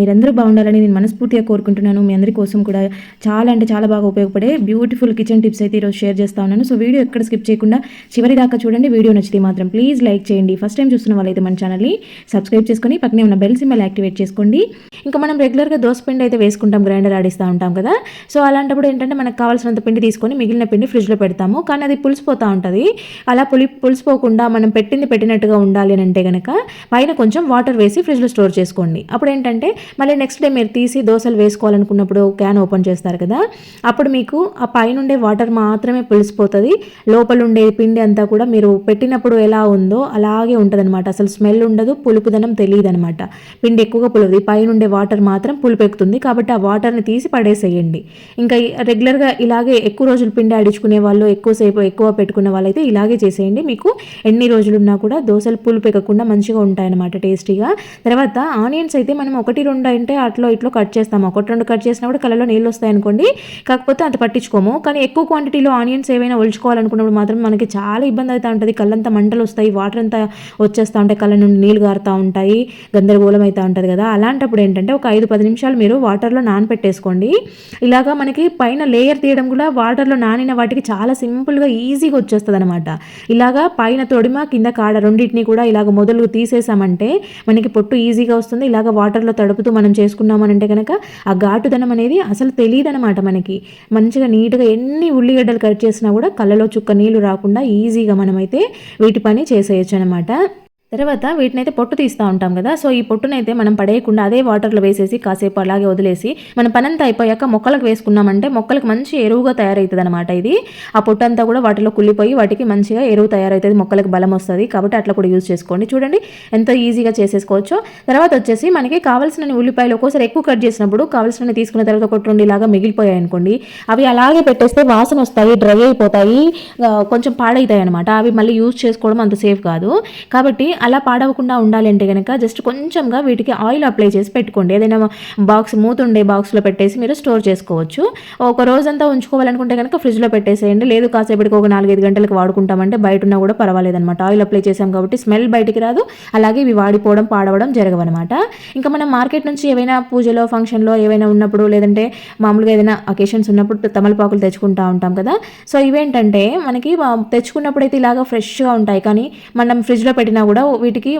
మీరందరూ బాగుండాలని నేను మనస్ఫూర్తిగా కోరుకుంటున్నాను. మీ అందరి కోసం కూడా చాలా అంటే చాలా బాగా ఉపయోగపడే బ్యూటిఫుల్ కిచెన్ టిప్స్ అయితే ఈరోజు షేర్ చేస్తా ఉన్నాను. సో వీడియో ఎక్కడ స్కిప్ చేయకుండా చివరి దాకా చూడండి. వీడియో నచ్చితే మాత్రం ప్లీజ్ లైక్ చేయండి. ఫస్ట్ టైం చూస్తున్న వాళ్ళైతే మన ఛానల్ని సబ్స్క్రైబ్ చేసుకొని పక్కనే ఉన్న బెల్ సింబల్ యాక్టివేట్ చేసుకోండి. ఇంకా మనం రెగ్యులర్గా దోశ పిండి అయితే వేసుకుంటాం గ్రైండర్ ఆడిస్తూ ఉంటాం కదా. సో అలాంటప్పుడు ఏంటంటే మనకు కావాల్సినంత పిండి తీసుకొని మిగిలిన పిండి ఫ్రిడ్జ్లో పెడతాము. కానీ అది పులిసిపోతూ ఉంటుంది. అలా పులి పులిసిపోకుండా మనం పెట్టింది పెట్టినట్టుగా ఉండాలి అని అంటే కనుక పైన కొంచెం వాటర్ వేసి ఫ్రిడ్జ్లో స్టోర్ చేసుకోండి. అప్పుడు ఏంటంటే మళ్ళీ నెక్స్ట్ డే మీరు తీసి దోశలు వేసుకోవాలనుకున్నప్పుడు క్యాన్ ఓపెన్ చేస్తారు కదా. అప్పుడు మీకు ఆ పైనుండే వాటర్ మాత్రమే పులిసిపోతుంది. లోపల ఉండే పిండి అంతా కూడా మీరు పెట్టినప్పుడు ఎలా ఉందో అలాగే ఉంటుంది అనమాట అసలు స్మెల్ ఉండదు పులుపుదనం తెలియదు అనమాట పిండి ఎక్కువగా పులుపుది పైన ఉండే వాటర్ మాత్రం పులుపెక్కుతుంది కాబట్టి ఆ వాటర్ని తీసి పడేసేయండి. ఇంకా రెగ్యులర్గా ఇలాగే ఎక్కువ రోజులు పిండి ఆడించుకునే వాళ్ళు ఎక్కువసేపు ఎక్కువ పెట్టుకునే వాళ్ళైతే ఇలాగే చేసేయండి. మీకు ఎన్ని రోజులున్నా కూడా దోశలు పులుపెక్కకుండా మంచిగా ఉంటాయన్నమాట టేస్టీగా తర్వాత ఆనియన్స్ అయితే మనం ఒకటి రెండు అంటే అట్లో ఇట్లో కట్ చేస్తాము. ఒకటి రెండు కట్ చేసినప్పుడు కళ్ళలో నీళ్ళు వస్తాయి అనుకోండి. కాకపోతే అంత పట్టించుకోము. కానీ ఎక్కువ క్వాంటిటీలో ఆనియన్స్ ఏవైనా ఒలుచుకోవాలనుకున్నప్పుడు మాత్రం మనకి చాలా ఇబ్బంది అవుతూ ఉంటుంది. కళ్ళంతా మంటలు వస్తాయి వాటర్ అంతా వచ్చేస్తూ ఉంటాయి కళ్ళ నుండి నీళ్ళు గారుతూ ఉంటాయి గందరగోళం అవుతూ ఉంటుంది కదా. అలాంటప్పుడు ఏంటంటే ఒక ఐదు పది నిమిషాలు మీరు వాటర్లో నానపెట్టేసుకోండి. ఇలాగా మనకి పైన లేయర్ తీయడం కూడా వాటర్లో నానిన వాటికి చాలా సింపుల్గా ఈజీగా వచ్చేస్తుంది అనమాట ఇలాగా పైన తొడిమ కింద కాడ రెండింటిని కూడా ఇలాగ మొదలు తీసేసామంటే మనకి పొట్టు ఈజీగా వస్తుంది. ఇలాగ వాటర్లో తడుపుతూ మనం చేసుకున్నామనంటే కనుక ఆ ఘాటుదనం అనేది అసలు తెలియదు అనమాట మనకి. మంచిగా నీట్గా ఎన్ని ఉల్లిగడ్డలు కట్ చేసినా కూడా కళ్ళలో చుక్క నీళ్ళు రాకుండా ఈజీగా మనమైతే వీటి పని చేసేయచ్చు అనమాట తర్వాత వీటిని అయితే పొట్టు తీస్తూ ఉంటాం కదా సో ఈ పొట్టునైతే మనం పడేయకుండా అదే వాటర్లో వేసేసి కాసేపు అలాగే వదిలేసి మన పనంతా అయిపోయాక మొక్కలకు వేసుకున్నామంటే మొక్కలకు మంచి ఎరువుగా తయారవుతుంది అనమాట ఇది. ఆ పొట్టు అంతా కూడా వాటిలో కుళ్ళిపోయి వాటికి మంచిగా ఎరువు తయారవుతుంది మొక్కలకు బలం వస్తుంది కాబట్టి అట్లా కూడా యూజ్ చేసుకోండి. చూడండి ఎంతో ఈజీగా చేసేసుకోవచ్చు. తర్వాత వచ్చేసి మనకి కావాల్సిన ఉల్లిపాయలు ఒక్కోసారి ఎక్కువ కట్ చేసినప్పుడు కావాల్సిన తీసుకున్న తర్వాత ఒకటి రెండు ఇలాగా మిగిలిపోయాయి అనుకోండి అవి అలాగే పెట్టేస్తే వాసన వస్తాయి డ్రై అయిపోతాయి కొంచెం పాడవుతాయి అనమాట అవి మళ్ళీ యూజ్ చేసుకోవడం అంత సేఫ్ కాదు. కాబట్టి అలా పాడవకుండా ఉండాలంటే కనుక జస్ట్ కొంచెంగా వీటికి ఆయిల్ అప్లై చేసి పెట్టుకోండి. ఏదైనా బాక్స్ మూతుండే బాక్స్లో పెట్టేసి మీరు స్టోర్ చేసుకోవచ్చు. ఒక రోజంతా ఉంచుకోవాలనుకుంటే కనుక ఫ్రిడ్జ్లో పెట్టేసేయండి. లేదు కాసేపటికి ఒక నాలుగైదు గంటలకు వాడుకుంటామంటే బయట ఉన్నా కూడా పర్వాలేదన్నమాట. ఆయిల్ అప్లై చేసాం కాబట్టి స్మెల్ బయటికి రాదు. అలాగే ఇవి వాడిపోవడం పాడవడం జరగవన్నమాట. ఇంకా మనం మార్కెట్ నుంచి ఏవైనా పూజలో ఫంక్షన్లో ఏవైనా ఉన్నప్పుడు లేదంటే మామూలుగా ఏదైనా అకేషన్స్ ఉన్నప్పుడు తమలపాకులు తెచ్చుకుంటా ఉంటాం కదా. సో ఇవేంటంటే మనకి తెచ్చుకున్నప్పుడు అయితే ఇలాగా ఫ్రెష్గా ఉంటాయి. కానీ మనం ఫ్రిడ్జ్లో పెట్టినా కూడా వీటికి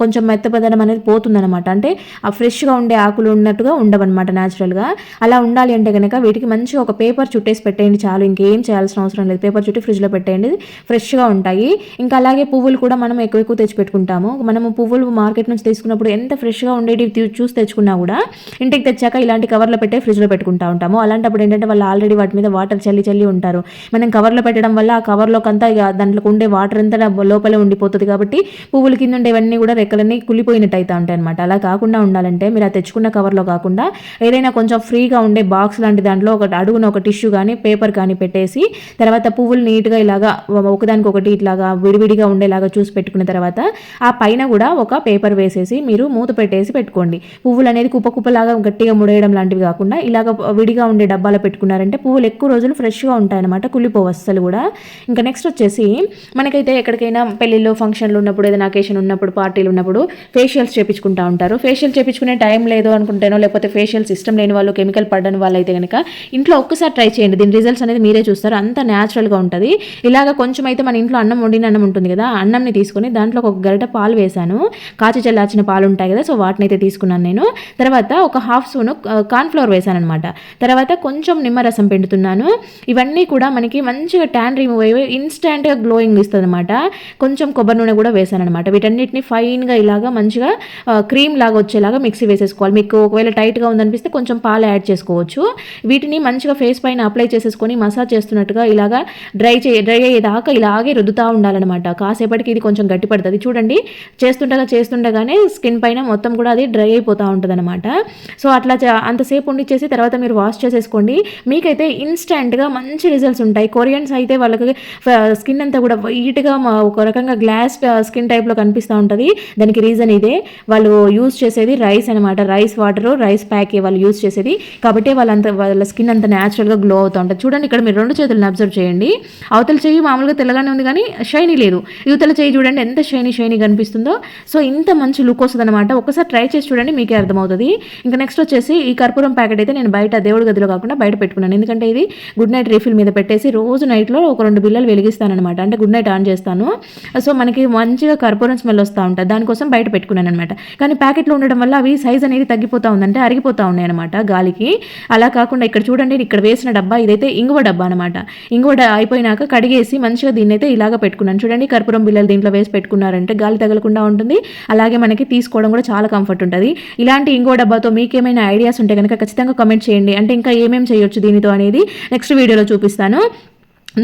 కొంచెం మెత్తపదనం అనేది పోతుందన్నమాట. అంటే ఆ ఫ్రెష్గా ఉండే ఆకులు ఉన్నట్టుగా ఉండవన్నమాట న్యాచురల్గా. అలా ఉండాలి అంటే కనుక వీటికి మంచిగా ఒక పేపర్ చుట్టేసి పెట్టేయండి చాలు. ఇంకేం చేయాల్సిన అవసరం లేదు. పేపర్ చుట్టి ఫ్రిడ్జ్లో పెట్టేయండి. ఫ్రెష్గా ఉంటాయి. ఇంకా అలాగే పువ్వులు కూడా మనం ఎక్కువ ఎక్కువ తెచ్చి పెట్టుకుంటాము మనము పువ్వులు మార్కెట్ నుంచి తీసుకున్నప్పుడు ఎంత ఫ్రెష్గా ఉండేవి చూసి తెచ్చుకున్నా కూడా ఇంటికి తెచ్చాక ఇలాంటి కవర్లో పెట్టే ఫ్రిడ్జ్లో పెట్టుకుంటా ఉంటాము. అలాంటప్పుడు ఏంటంటే వాళ్ళు ఆల్రెడీ వాటి మీద వాటర్ చల్లి చల్లి ఉంటారు. మనం కవర్లో పెట్టడం వల్ల ఆ కవర్లోకి అంతా దాంట్లో ఉండే వాటర్ అంతా లోపలే ఉండిపోతుంది కాబట్టి పువ్వులు కింద ఉండేవన్నీ కూడా రెక్కలన్నీ కులిపోయినట్టు అవుతా ఉంటాయి అనమాట అలా కాకుండా ఉండాలంటే మీరు ఆ తెచ్చుకున్న కవర్లో కాకుండా ఏదైనా కొంచెం ఫ్రీగా ఉండే బాక్స్ లాంటి దాంట్లో ఒక అడుగున ఒక టిష్యూ కానీ పేపర్ కానీ పెట్టేసి తర్వాత పువ్వులు నీట్గా ఇలాగా ఒకదానికి ఒకటి ఇట్లాగా విడివిడిగా ఉండేలాగా చూసి పెట్టుకున్న తర్వాత ఆ పైన కూడా ఒక పేపర్ వేసేసి మీరు మూత పెట్టేసి పెట్టుకోండి. పువ్వులు అనేది కుప్పకుప్పలాగా గట్టిగా ముడేయడం లాంటివి కాకుండా ఇలాగ విడిగా ఉండే డబ్బాలో పెట్టుకున్నారంటే పువ్వులు ఎక్కువ రోజులు ఫ్రెష్గా ఉంటాయన్నమాట కుళ్ళిపోవు అస్సలు కూడా. ఇంకా నెక్స్ట్ వచ్చేసి మనకైతే ఎక్కడికైనా పెళ్ళిళ్ళు ఫంక్షన్లు ఉన్నప్పుడు ఏదైనా అకేషన్ ఉన్నప్పుడు పార్టీలు ఉన్నప్పుడు ఫేషియల్స్ చేపించుకుంటా ఉంటారు. ఫేషియల్ చేపించుకునే టైం లేదు అనుకుంటేనో లేకపోతే ఫేషియల్ సిస్టమ్ లేని వాళ్ళు కెమికల్ పడ్డని వాళ్ళు అయితే కనుక ఇంట్లో ఒక్కసారి ట్రై చేయండి. దీని రిజల్ట్స్ అనేది మీరే చూస్తారు. అంత న్యాచురల్గా ఉంటుంది. ఇలాగ కొంచెం అయితే మన ఇంట్లో అన్నం వండిన అన్నం ఉంటుంది కదా అన్నంని తీసుకొని దాంట్లో ఒక గరిట పాలు వేశాను. కాచి చల్లార్చిన పాలు ఉంటాయి కదా సో వాటిని అయితే తీసుకున్నాను నేను. తర్వాత ఒక హాఫ్ స్పూను కార్న్ఫ్లవర్ వేశాను అనమాట తర్వాత కొంచెం నిమ్మరసం పెండుతున్నాను. ఇవన్నీ కూడా మనకి మంచిగా ట్యాన్ రిమూవ్ అయ్యి ఇన్స్టాంట్గా గ్లోయింగ్ ఇస్తుంది అనమాట కొంచెం కొబ్బరి నూనె కూడా వేశాను అనమాట వీటన్నిటిని ఫైన్గా ఇలాగా మంచిగా క్రీమ్ లాగా వచ్చేలాగా మిక్సీ వేసేసుకోవాలి. మీకు ఒకవేళ టైట్గా ఉందనిపిస్తే కొంచెం పాలు యాడ్ చేసుకోవచ్చు. వీటిని మంచిగా ఫేస్ పైన అప్లై చేసేసుకొని మసాజ్ చేస్తున్నట్టుగా ఇలాగా డ్రై చే డ్రై అయ్యేదాకా ఇలాగే రుద్దుతూ ఉండాలన్నమాట. కాసేపటికి ఇది కొంచెం గట్టి పడుతుంది చూడండి చేస్తుండగా చేస్తుండగానే స్కిన్ పైన మొత్తం కూడా అది డ్రై అయిపోతూ ఉంటుంది అనమాట సో అట్లా అంతసేపు ఉండిచ్చేసి తర్వాత మీరు వాష్ చేసేసుకోండి. మీకైతే ఇన్స్టెంట్గా మంచి రిజల్ట్స్ ఉంటాయి. కొరియన్స్ అయితే వాళ్ళకి స్కిన్ అంతా కూడా వైట్గా ఒక రకంగా గ్లాస్ స్కిన్ టైప్లో కనిపిస్తూ ఉంటుంది. దానికి రీజన్ ఇదే. వాళ్ళు యూస్ చేసేది రైస్ అనమాట రైస్ వాటర్ రైస్ ప్యాక్ వాళ్ళు యూజ్ చేసేది. కాబట్టి వాళ్ళంత వాళ్ళ స్కిన్ అంత న్యాచురల్గా గ్లో అవుతూ ఉంటుంది. చూడండి ఇక్కడ మీరు రెండు చేతులను అబ్జర్వ్ చేయండి. అవతల చెయ్యి మామూలుగా తెల్లగానే ఉంది కానీ షైనీ లేదు. యువతల చేయి చూడండి ఎంత షైనీ షైనీ కనిపిస్తుందో. సో ఇంత మంచి లుక్ వస్తుంది అనమాట ఒకసారి ట్రై చేసి చూడండి మీకే అర్థమవుతుంది. ఇంకా నెక్స్ట్ వచ్చేసి ఈ కర్పూరం ప్యాకెట్ అయితే నేను బయట దేవుడి గదిలో కాకుండా బయట పెట్టుకున్నాను. ఎందుకంటే ఇది గుడ్ నైట్ రీఫిల్ మీద పెట్టేసి రోజు నైట్లో ఒక రెండు బిల్లలు వెలిగిస్తాను అనమాట అంటే గుడ్ నైట్ ఆన్ చేస్తాను. సో మనకి మంచిగా కర్పూరం కర్పూరం స్మెల్ వస్తూ ఉంటుంది దానికోసం బయట పెట్టుకున్నాను అనమాట కానీ ప్యాకెట్లో ఉండడం వల్ల అవి సైజ్ అనేది తగ్గిపోతూ ఉందంటే అరిగిపోతూ ఉన్నాయి అనమాట గాలికి. అలా కాకుండా ఇక్కడ చూడండి ఇక్కడ వేసిన డబ్బా ఇదైతే ఇంగువ డబ్బా అనమాట ఇంగువ అయిపోయినాక కడిగేసి మంచిగా దీన్ని అయితే ఇలాగ పెట్టుకున్నాను. చూడండి కర్పూరం బిల్లలు దీంట్లో వేసి పెట్టుకున్నారంటే గాలి తగలకుండా ఉంటుంది. అలాగే మనకి తీసుకోవడం కూడా చాలా కంఫర్ట్ ఉంటుంది. ఇలాంటి ఇంకో డబ్బాతో మీకేమైనా ఐడియాస్ ఉంటే కనుక ఖచ్చితంగా కమెంట్ చేయండి. అంటే ఇంకా ఏమేమి చేయొచ్చు దీనితో అనేది నెక్స్ట్ వీడియోలో చూపిస్తాను.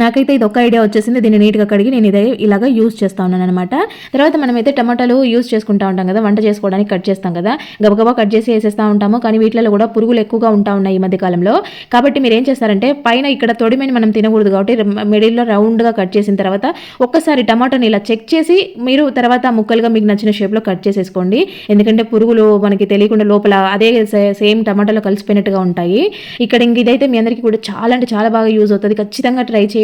నాకైతే ఇది ఒక ఐడియా వచ్చేసింది. దీన్ని నీట్గా కడిగి నేను ఇదే ఇలాగ యూస్ చేస్తా ఉన్నాను అనమాట తర్వాత మనమైతే టమాటాలు యూస్ చేసుకుంటా ఉంటాం కదా వంట చేసుకోవడానికి కట్ చేస్తాం కదా. గబగబా కట్ చేసి వేసేస్తూ ఉంటాము. కానీ వీటిలో కూడా పురుగులు ఎక్కువగా ఉంటా ఉన్నాయి ఈ మధ్య కాలంలో. కాబట్టి మీరు ఏం చేస్తారంటే పైన ఇక్కడ తొడిమని మనం తినకూడదు కాబట్టి మిడిల్లో రౌండ్గా కట్ చేసిన తర్వాత ఒక్కసారి టమాటాని ఇలా చెక్ చేసి మీరు తర్వాత ముక్కలుగా మీకు నచ్చిన షేప్లో కట్ చేసేసుకోండి. ఎందుకంటే పురుగులు మనకి తెలియకుండా లోపల అదే సేమ్ టమాటాలో కలిసిపోయినట్టుగా ఉంటాయి. ఇక్కడ ఇంక ఇదైతే మీ అందరికీ కూడా చాలా అంటే చాలా బాగా యూజ్ అవుతుంది. ఖచ్చితంగా ట్రై చేయండి.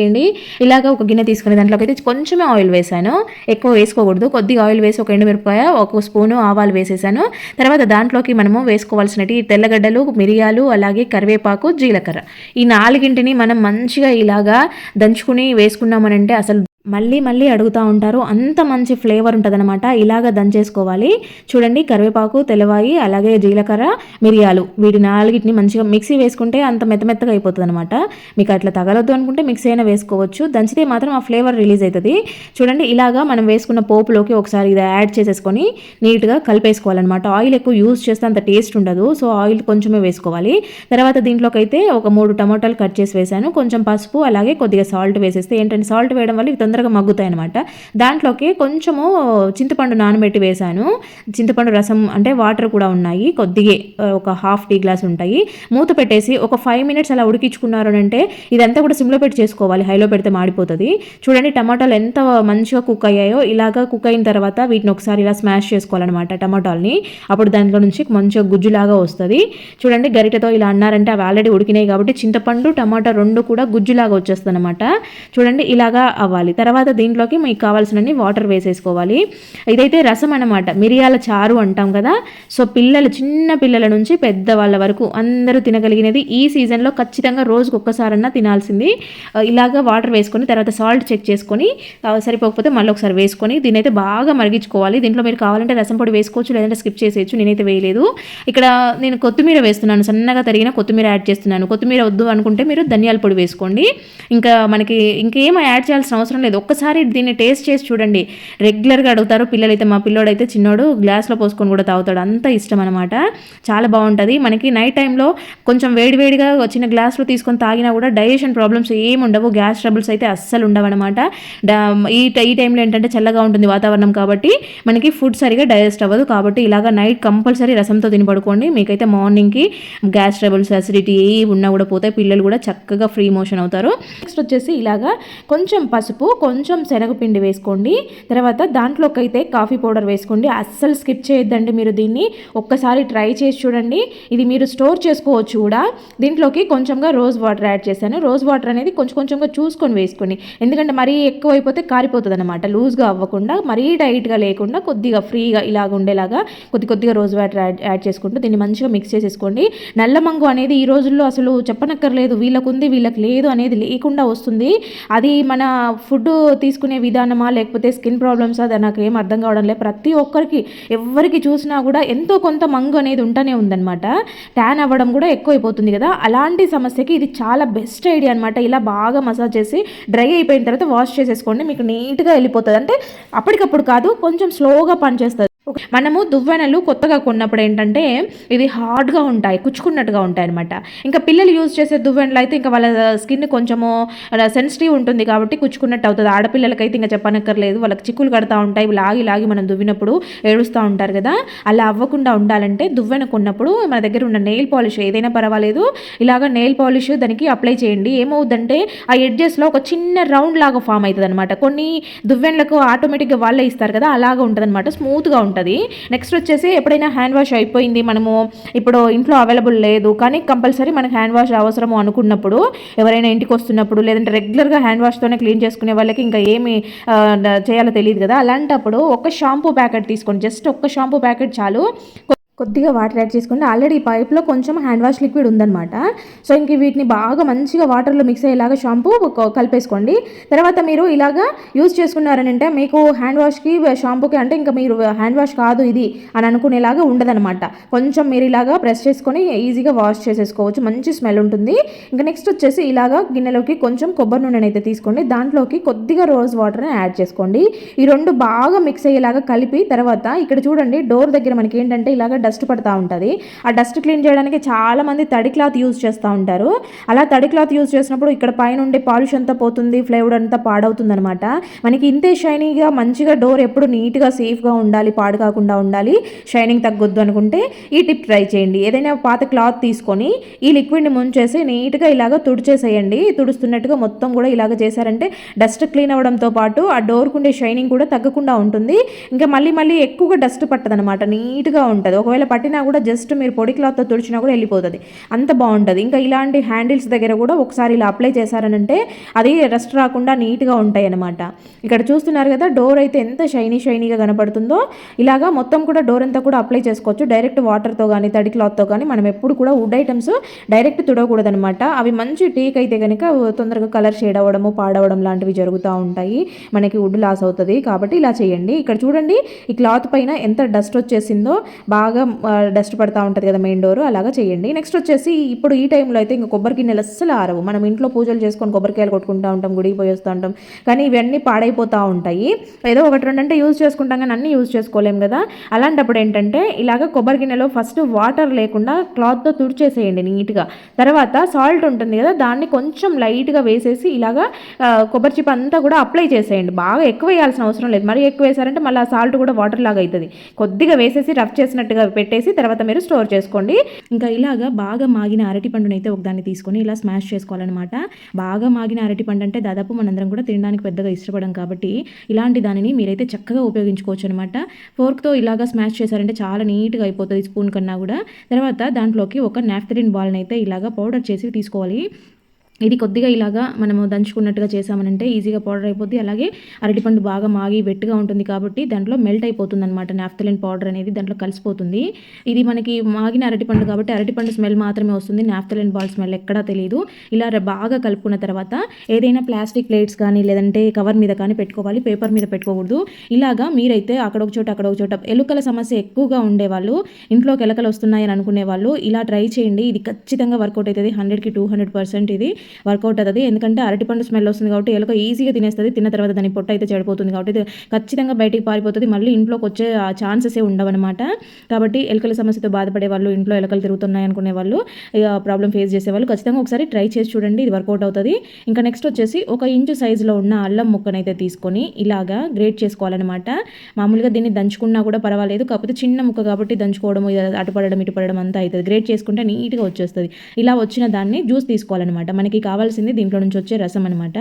ఇలాగ ఒక గిన్నె తీసుకుని దాంట్లోకి అయితే కొంచెమే ఆయిల్ వేసాను. ఎక్కువ వేసుకోకూడదు. కొద్దిగా ఆయిల్ వేసి ఒక ఎండుమిరపకాయ ఒక స్పూను ఆవాలు వేసేసాను. తర్వాత దాంట్లోకి మనము వేసుకోవాల్సినవి తెల్లగడ్డలు మిరియాలు అలాగే కరివేపాకు జీలకర్ర. ఈ నాలుగింటిని మనం మంచిగా ఇలాగా దంచుకుని వేసుకున్నామనంటే అసలు మళ్ళీ మళ్ళీ అడుగుతూ ఉంటారు. అంత మంచి ఫ్లేవర్ ఉంటుందన్నమాట. ఇలాగ దంచేసుకోవాలి. చూడండి కరివేపాకు తెల్లవాయి అలాగే జీలకర్ర మిరియాలు. వీటి నాలుగిటిని మంచిగా మిక్సీ వేసుకుంటే అంత మెత్త మెత్తగా అయిపోతుంది అనమాట మీకు అట్లా తగలొద్దు అనుకుంటే మిక్సీ అయినా వేసుకోవచ్చు. దంచితే మాత్రం ఆ ఫ్లేవర్ రిలీజ్ అవుతుంది చూడండి ఇలాగా మనం వేసుకున్న పోపులోకి ఒకసారి ఇది యాడ్ చేసేసుకొని నీట్గా కలిపేసుకోవాలన్నమాట. ఆయిల్ ఎక్కువ యూజ్ చేస్తే అంత టేస్ట్ ఉండదు. సో ఆయిల్ కొంచెమే వేసుకోవాలి. తర్వాత దీంట్లోకి అయితే ఒక మూడు టమాటాలు కట్ చేసి వేసాను కొంచెం పసుపు అలాగే కొద్దిగా సాల్ట్ వేసేస్తే ఏంటంటే సాల్ట్ వేయడం వల్ల ఇవి తొందరగా మగ్గుతాయి అనమాట దాంట్లోకి కొంచెము చింతపండు నానబెట్టి వేసాను చింతపండు రసం అంటే వాటర్ కూడా ఉన్నాయి. కొద్దిగే ఒక హాఫ్ టీ గ్లాస్ ఉంటాయి. మూత పెట్టేసి ఒక ఫైవ్ మినిట్స్ అలా ఉడికించుకున్నారు అని అంటే ఇదంతా కూడా సిమ్లో పెట్టి చేసుకోవాలి. హైలో పెడితే మాడిపోతుంది. చూడండి టమాటాలు ఎంత మంచిగా కుక్ అయ్యాయో ఇలాగా కుక్ అయిన తర్వాత వీటిని ఒకసారి ఇలా స్మాష్ చేసుకోవాలన్నమాట టమాటాలని. అప్పుడు దాంట్లో నుంచి మంచిగా గుజ్జులాగా వస్తుంది. చూడండి గరిటతో ఇలా అన్నారంటే అవి ఆల్రెడీ ఉడికినాయి కాబట్టి చింతపండు టమాటా రెండు కూడా గుజ్జులాగా వచ్చేస్తుంది అనమాట చూడండి ఇలాగా అవ్వాలి. తర్వాత దీంట్లోకి మీకు కావాల్సినన్ని వాటర్ వేసేసుకోవాలి. ఇదైతే రసం అన్నమాట. మిరియాల చారు అంటాం కదా. సో పిల్లలు చిన్న పిల్లల నుంచి పెద్ద వాళ్ళ వరకు అందరూ తినగలిగినది ఈ సీజన్లో ఖచ్చితంగా రోజుకు ఒక్కసారన్నా తినాల్సింది ఇలాగా వాటర్ వేసుకొని తర్వాత సాల్ట్ చెక్ చేసుకొని సరిపోకపోతే మళ్ళీ ఒకసారి వేసుకొని దీని అయితే బాగా మరిగించుకోవాలి. దీంట్లో మీరు కావాలంటే రసం పొడి వేసుకోవచ్చు లేదంటే స్కిప్ చేసేయచ్చు నేనైతే వేయలేదు. ఇక్కడ నేను కొత్తిమీర వేస్తున్నాను సన్నగా తరిగిన కొత్తిమీర యాడ్ చేస్తున్నాను. కొత్తిమీర వద్దు అనుకుంటే మీరు ధనియాల పొడి వేసుకోండి. ఇంకా మనకి ఇంకేం యాడ్ చేయాల్సిన అవసరం లేదు. ఒక్కసారి దీన్ని టేస్ట్ చేసి చూడండి. రెగ్యులర్గా అడుగుతారు. పిల్లలైతే మా పిల్లోడైతే చిన్నోడు గ్లాస్లో పోసుకొని కూడా తాగుతాడు. అంత ఇష్టం అనమాట చాలా బాగుంటుంది. మనకి నైట్ టైంలో కొంచెం వేడివేడిగా చిన్న గ్లాస్లో తీసుకొని తాగినా కూడా డైజెషన్ ప్రాబ్లమ్స్ ఏమి ఉండవు. గ్యాస్ ట్రబుల్స్ అయితే అస్సలు ఉండవు అనమాట ఈ ఈ టైంలో ఏంటంటే చల్లగా ఉంటుంది వాతావరణం కాబట్టి మనకి ఫుడ్ సరిగా డైజెస్ట్ అవ్వదు. కాబట్టి ఇలాగ నైట్ కంపల్సరీ రసంతో తిని పడుకోండి. మీకైతే మార్నింగ్కి గ్యాస్ ట్రబుల్స్ అసిడిటీ ఏ ఉన్నా కూడా పోతాయి. పిల్లలు కూడా చక్కగా ఫ్రీ మోషన్ అవుతారు. నెక్స్ట్ వచ్చేసి ఇలాగా కొంచెం పసుపు కొంచెం శనగపిండి వేసుకోండి. తర్వాత దాంట్లోకి అయితే కాఫీ పౌడర్ వేసుకోండి. అస్సలు స్కిప్ చేయొద్దండి మీరు దీన్ని. ఒక్కసారి ట్రై చేసి చూడండి. ఇది మీరు స్టోర్ చేసుకోవచ్చు కూడా. దీంట్లోకి కొంచెంగా రోజ్ వాటర్ యాడ్ చేశాను. రోజ్ వాటర్ అనేది కొంచెం కొంచెంగా చూసుకొని వేసుకోండి. ఎందుకంటే మరీ ఎక్కువ అయిపోతే కారిపోతుంది అనమాట లూజ్గా అవ్వకుండా మరీ టైట్గా లేకుండా కొద్దిగా ఫ్రీగా ఇలాగ ఉండేలాగా కొద్ది కొద్దిగా రోజ్ వాటర్ యాడ్ యాడ్ చేసుకుంటూ దీన్ని మంచిగా మిక్స్ చేసేసుకోండి. నల్ల మంగు అనేది ఈ రోజుల్లో అసలు చెప్పనక్కర్లేదు. వీళ్ళకు ఉంది వీళ్ళకి లేదు అనేది లేకుండా వస్తుంది. అది మన ఫుడ్ తీసుకునే విధానమా లేకపోతే స్కిన్ ప్రాబ్లమ్స్ అది నాకు ఏం అర్థం కావడం లేదు. ప్రతి ఒక్కరికి ఎవరికి చూసినా కూడా ఎంతో కొంత మంగు అనేది ఉంటూనే ఉందన్నమాట. ట్యాన్ అవ్వడం కూడా ఎక్కువైపోతుంది కదా. అలాంటి సమస్యకి ఇది చాలా బెస్ట్ ఐడియా అనమాట ఇలా బాగా మసాజ్ చేసి డ్రై అయిపోయిన తర్వాత వాష్ చేసేసుకోండి మీకు నీట్గా వెళ్ళిపోతుంది. అంటే అప్పటికప్పుడు కాదు కొంచెం స్లోగా పనిచేస్తుంది. మనము దువ్వెనలు కొత్తగా కొన్నప్పుడు ఏంటంటే ఇది హార్డ్గా ఉంటాయి కుచ్చుకున్నట్టుగా ఉంటాయి అనమాట ఇంకా పిల్లలు యూజ్ చేసే దువ్వెనలు అయితే ఇంకా వాళ్ళ స్కిన్ కొంచెము సెన్సిటివ్ ఉంటుంది కాబట్టి కుచ్చుకున్నట్టు అవుతుంది. ఆడపిల్లలకైతే ఇంకా చెప్పనక్కర్లేదు. వాళ్ళకి చిక్కులు కడతా ఉంటాయి లాగి లాగి మనం దువ్వినప్పుడు ఏడుస్తూ ఉంటారు కదా. అలా అవ్వకుండా ఉండాలంటే దువ్వెన కొన్నప్పుడు మన దగ్గర ఉన్న నెయిల్ పాలిష్ ఏదైనా పర్వాలేదు. ఇలాగ నెయిల్ పాలిష్ దానికి అప్లై చేయండి. ఏమవుతుందంటే ఆ ఎడ్జెస్లో ఒక చిన్న రౌండ్ లాగా ఫామ్ అవుతుంది అనమాట కొన్ని దువ్వెనలకు ఆటోమేటిక్గా వాళ్ళే ఇస్తారు కదా అలాగా ఉంటుంది అనమాట స్మూత్గా ఉంటుంది. నెక్స్ట్ వచ్చేసి ఎప్పుడైనా హ్యాండ్ వాష్ అయిపోయింది మనము ఇప్పుడు ఇంట్లో అవైలబుల్ లేదు కానీ కంపల్సరీ మనకి హ్యాండ్ వాష్ అవసరము అనుకున్నప్పుడు ఎవరైనా ఇంటికి వస్తున్నప్పుడు లేదంటే రెగ్యులర్గా హ్యాండ్ వాష్తోనే క్లీన్ చేసుకునే వాళ్ళకి ఇంకా ఏమి చేయాలో తెలియదు కదా. అలాంటప్పుడు ఒక షాంపూ ప్యాకెట్ తీసుకోండి. జస్ట్ ఒక్క షాంపూ ప్యాకెట్ చాలు. కొద్దిగా వాటర్ యాడ్ చేసుకోండి ఆల్రెడీ ఈ పైప్లో కొంచెం హ్యాండ్ వాష్ లిక్విడ్ ఉందన్నమాట. సో ఇంక వీటిని బాగా మంచిగా వాటర్లో మిక్స్ అయ్యేలాగా షాంపూ కలిపేసుకోండి. తర్వాత మీరు ఇలాగా యూజ్ చేసుకున్నారని అంటే మీకు హ్యాండ్ వాష్కి షాంపూకి అంటే ఇంకా మీరు హ్యాండ్ వాష్ కాదు ఇది అని అనుకునేలాగా ఉండదన్నమాట. కొంచెం మీరు ఇలాగా ప్రెస్ చేసుకొని ఈజీగా వాష్ చేసేసుకోవచ్చు. మంచి స్మెల్ ఉంటుంది. ఇంకా నెక్స్ట్ వచ్చేసి ఇలాగా గిన్నెలోకి కొంచెం కొబ్బరి నూనె అయితే తీసుకోండి. దాంట్లోకి కొద్దిగా రోజ్ వాటర్ని యాడ్ చేసుకోండి. ఈ రెండు బాగా మిక్స్ అయ్యేలాగా కలిపి తర్వాత ఇక్కడ చూడండి డోర్ దగ్గర మనకి ఏంటంటే ఇలాగ డస్ట్ పడుతూ ఉంటుంది. ఆ డస్ట్ క్లీన్ చేయడానికి చాలా మంది తడి క్లాత్ యూజ్ చేస్తూ ఉంటారు. అలా తడి క్లాత్ యూజ్ చేసినప్పుడు ఇక్కడ పైన ఉండే పాలిష్ అంతా పోతుంది ఫ్లేవర్ అంతా పాడవుతుంది అనమాట మనకి ఇంతే షైనీగా మంచిగా డోర్ ఎప్పుడు నీట్గా సేఫ్గా ఉండాలి పాడు కాకుండా ఉండాలి. షైనింగ్ తగ్గొద్దు అనుకుంటే ఈ టిప్ ట్రై చేయండి. ఏదైనా పాత క్లాత్ తీసుకొని ఈ లిక్విడ్ని ముంచేసి నీట్గా ఇలాగ తుడిచేసేయండి. తుడుస్తున్నట్టుగా మొత్తం కూడా ఇలాగ చేశారంటే డస్ట్ క్లీన్ అవ్వడంతో పాటు ఆ డోర్కు ఉండే షైనింగ్ కూడా తగ్గకుండా ఉంటుంది. ఇంకా మళ్ళీ మళ్ళీ ఎక్కువగా డస్ట్ పట్టదనమాట నీట్గా ఉంటుంది. ఒకవేళ పట్టినా కూడా జస్ట్ మీరు పొడి క్లాత్తో తుడిచినా కూడా వెళ్ళిపోతుంది. అంత బాగుంటుంది. ఇంకా ఇలాంటి హ్యాండిల్స్ దగ్గర కూడా ఒకసారి ఇలా అప్లై చేశారనంటే అది రెస్ట్ రాకుండా నీట్గా ఉంటాయి అనమాట ఇక్కడ చూస్తున్నారు కదా డోర్ అయితే ఎంత షైనీ షైనీగా కనపడుతుందో ఇలాగా మొత్తం కూడా డోర్ అంతా కూడా అప్లై చేసుకోవచ్చు. డైరెక్ట్ వాటర్తో కానీ తడి క్లాత్తో కానీ మనం ఎప్పుడు కూడా వుడ్ ఐటమ్స్ డైరెక్ట్ తుడవకూడదు అనమాట అవి మంచి టేక్ అయితే కనుక తొందరగా కలర్ షేడ్ అవ్వడము పాడవడం లాంటివి జరుగుతూ ఉంటాయి. మనకి వుడ్ లాస్ అవుతుంది. కాబట్టి ఇలా చేయండి. ఇక్కడ చూడండి ఈ క్లాత్ పైన ఎంత డస్ట్ వచ్చేసిందో బాగా డస్ట్ పడతా ఉంటుంది కదా మెయిన్ డోర్ అలాగా చేయండి. నెక్స్ట్ వచ్చేసి ఇప్పుడు ఈ టైంలో అయితే ఇంకా కొబ్బరి గిన్నెలు అస్సలు ఆరవు. మనం ఇంట్లో పూజలు చేసుకొని కొబ్బరికాయలు కొట్టుకుంటూ ఉంటాం గుడికి పోయేస్తూ ఉంటాం. కానీ ఇవన్నీ పాడైపోతూ ఉంటాయి. ఏదో ఒకటి రెండు అంటే యూజ్ చేసుకుంటాం కానీ అన్నీ యూజ్ చేసుకోలేం కదా. అలాంటప్పుడు ఏంటంటే ఇలాగ కొబ్బరి గిన్నెలో ఫస్ట్ వాటర్ లేకుండా క్లాత్తో తుడిచేసేయండి నీట్గా తర్వాత సాల్ట్ ఉంటుంది కదా దాన్ని కొంచెం లైట్గా వేసేసి ఇలాగా కొబ్బరి చిప్ అంతా కూడా అప్లై చేసేయండి. బాగా ఎక్కువ వేయాల్సిన అవసరం లేదు. మరీ ఎక్కువ వేసారంటే మళ్ళీ ఆ సాల్ట్ కూడా వాటర్ లాగా అవుతుంది కొద్దిగా వేసేసి రఫ్ చేసినట్టుగా పెట్టేసి తర్వాత మీరు స్టోర్ చేసుకోండి. ఇంకా ఇలాగా బాగా మాగిన అరటి పండుని అయితే ఒకదాన్ని తీసుకొని ఇలా స్మాష్ చేసుకోవాలన్నమాట. బాగా మాగిన అరటి పండు అంటే దాదాపు మనందరం కూడా తినడానికి పెద్దగా ఇష్టపడం కాబట్టి ఇలాంటి దానిని మీరైతే చక్కగా ఉపయోగించుకోవచ్చు అనమాట ఫోర్క్తో ఇలాగా స్మాష్ చేశారంటే చాలా నీట్గా అయిపోతుంది స్పూన్ కన్నా కూడా. తర్వాత దాంట్లోకి ఒక నాఫ్థలిన్ బాల్ని అయితే ఇలాగా పౌడర్ చేసి తీసుకోవాలి. ఇది కొద్దిగా ఇలాగా మనము దంచుకున్నట్టుగా చేసామనంటే ఈజీగా పౌడర్ అయిపోద్ది. అలాగే అరటిపండు బాగా మాగి వెట్టుగా ఉంటుంది కాబట్టి దాంట్లో మెల్ట్ అయిపోతుంది అనమాట నాఫ్థలిన్ పౌడర్ అనేది దాంట్లో కలిసిపోతుంది. ఇది మనకి మాగిన అరటిపండు కాబట్టి అరటిపండు స్మెల్ మాత్రమే వస్తుంది. నాఫ్థలిన్ బాల్ స్మెల్ ఎక్కడా తెలియదు ఇలా బాగా కలుపుకున్న తర్వాత ఏదైనా ప్లాస్టిక్ ప్లేట్స్ కానీ లేదంటే కవర్ మీద కానీ పెట్టుకోవాలి. పేపర్ మీద పెట్టుకోకూడదు. ఇలాగా మీరైతే అక్కడ ఒక చోట అక్కడ ఒక చోట ఎలుకల సమస్య ఎక్కువగా ఉండేవాళ్ళు ఇంట్లోకి ఎలకలు వస్తున్నాయని అనుకునే వాళ్ళు ఇలా ట్రై చేయండి. ఇది ఖచ్చితంగా వర్కౌట్ అవుతుంది. హండ్రెడ్కి టూ హండ్రెడ్ పర్సెంట్ ఇది. వర్కౌట్ అవుతుంది. ఎందుకంటే అరటిపండు స్మెల్ వస్తుంది కాబట్టి ఎలుక ఈజీగా తినేస్తుంది. తిన్న తర్వాత దాని పొట్ట అయితే చెడిపోతుంది కాబట్టి ఖచ్చితంగా బయటికి పారిపోతుంది. మళ్ళీ ఇంట్లోకి వచ్చే ఛాన్సెస్ ఉండవన్నమాట. కాబట్టి ఎలుకల సమస్యతో బాధపడే వాళ్ళు ఇంట్లో ఎలుకలు తిరుగుతున్నాయి అనుకునే వాళ్ళు ప్రాబ్లం ఫేస్ చేసేవాళ్ళు ఖచ్చితంగా ఒకసారి ట్రై చేసి చూడండి. ఇది వర్కౌట్ అవుతుంది. ఇంకా నెక్స్ట్ వచ్చేసి ఒక ఇంచు సైజులో ఉన్న అల్లం ముక్కనైతే తీసుకొని ఇలాగా గ్రేట్ చేసుకోవాలన్నమాట. మామూలుగా దీన్ని దంచుకున్నా కూడా పర్వాలేదు. కాకపోతే చిన్న ముక్క కాబట్టి దంచుకోవడం అటుపడడం అటు పడడం ఇటు పడడం అంతా అవుతుంది. గ్రేట్ చేసుకుంటే నీట్గా వచ్చేస్తుంది. ఇలా వచ్చిన దాన్ని జ్యూస్ తీసుకోవాలన్నమాట. మనకి మనకి కావాల్సింది దీంట్లో నుంచి వచ్చే రసం అనమాట